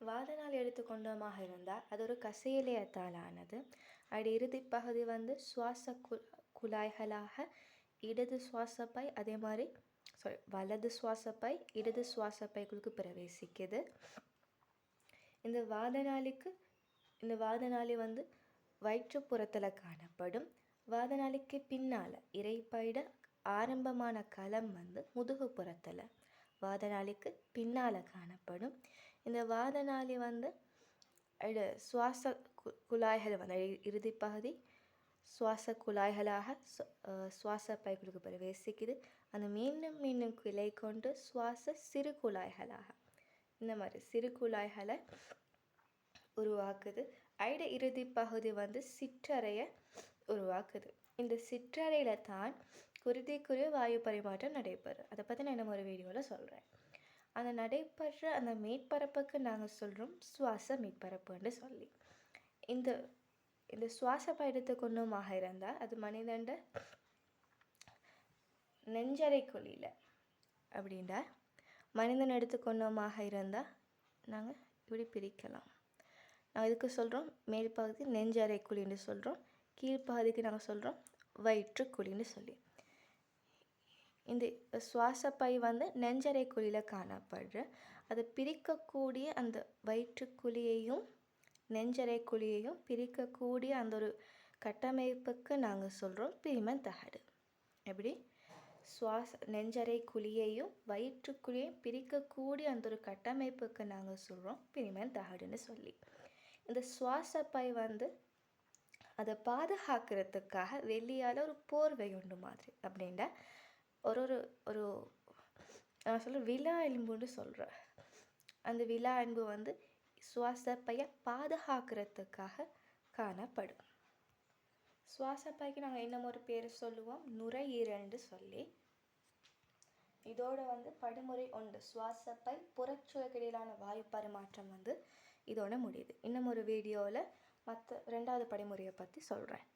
வாதனால் எடுத்துக்கொண்டோமாக இருந்தால் அது ஒரு கசையிலையத்தால் ஆனது அப்படி இறுதி பகுதி வந்து சுவாச கு குழாய்களாக இடது சுவாசப்பை அதே மாதிரி சாரி வலது சுவாசப்பை இடது சுவாசப்பைகளுக்கு பிரவேசிக்குது. இந்த வாதநாளிக்கு இந்த வாதநாளி வந்து வயிற்றுப்புறத்தில் காணப்படும். வாதநாளிக்கு பின்னால் இறைப்பையிட ஆரம்பமான களம் வந்து முதுகுப்புறத்தில். வாதநாளிக்கு பின்னால் காணப்படும். இந்த வாதநாளி வந்து இது சுவாச குழாய்கள் வந்து இறுதி பகுதி சுவாச குழாய்களாக சுவாச பைகளுக்கு பிரவேசிக்குது. அந்த மீண்டும் மீண்டும் கிளை கொண்டு சுவாச சிறு குழாய்களாக இந்த மாதிரி சிறு குழாய்களை உருவாக்குது. ஐட இறுதி பகுதி வந்து சிற்றறையை உருவாக்குது. இந்த சிற்றறையில் தான் குருதிக்குரிய வாயு பரிமாற்றம் நடைபெறும். அதை பற்றி நான் இன்னும் ஒரு வீடியோவில் சொல்கிறேன் அந்த நடைபெற அந்த மேற்பரப்புக்கு நாங்கள் சொல்கிறோம் சுவாச மேற்பரப்புன்னு சொல்லி. இந்த இந்த சுவாச பயணத்தை கொண்டுமாக இருந்தால் அது மனிதண்ட நெஞ்சரை குழியில் அப்படின்டா மனிதன் எடுத்துக்கொண்டோமாக இருந்தால் நாங்கள் இப்படி பிரிக்கலாம். நாங்கள் இதுக்கு சொல்கிறோம் மேல் பகுதி நெஞ்சறை குழின்னு சொல்கிறோம் கீழ்ப்பகுதிக்கு நாங்கள் சொல்கிறோம் வயிற்றுக்குழின்னு சொல்லி. இந்த சுவாசப்பை வந்து நெஞ்சறை குழியில் காணப்படுற அதை பிரிக்கக்கூடிய அந்த வயிற்றுக்குழியையும் நெஞ்சரை குழியையும் பிரிக்கக்கூடிய அந்த ஒரு கட்டமைப்புக்கு நாங்கள் சொல்கிறோம் பிரிமன் தகடு. எப்படி? சுவாச நெஞ்சறை குழியையும் வயிற்றுக்குழியையும் பிரிக்கக்கூடிய அந்த ஒரு கட்டமைப்புக்கு நாங்கள் சொல்கிறோம் பிரிமன் தகடுன்னு சொல்லி. இந்த சுவாசப்பை வந்து அதை பாதுகாக்கிறதுக்காக வெளியால் ஒரு போர்வை உண்டு மாதிரி. அப்படின்ற ஒரு ஒரு ஒரு நான் சொல்கிற விழா எலும்புன்னு சொல்கிறேன் அந்த விழா எலும்பு வந்து சுவாசப்பையை பாதுகாக்கிறதுக்காக காணப்படும். சுவாசப்பைக்கு நாங்கள் இன்னும் ஒரு பேர் சொல்லுவோம். நுரையீரல்னு சொல்லி. இதோட வந்து படுமுறை உண்டு சுவாசப்பை புறச்சுழற்கிடையிலான வாயு பரிமாற்றம் வந்து இதோட முடியுது. இன்னும் ஒரு வீடியோவில் மற்ற ரெண்டாவது படிமுறையை பற்றி சொல்கிறேன்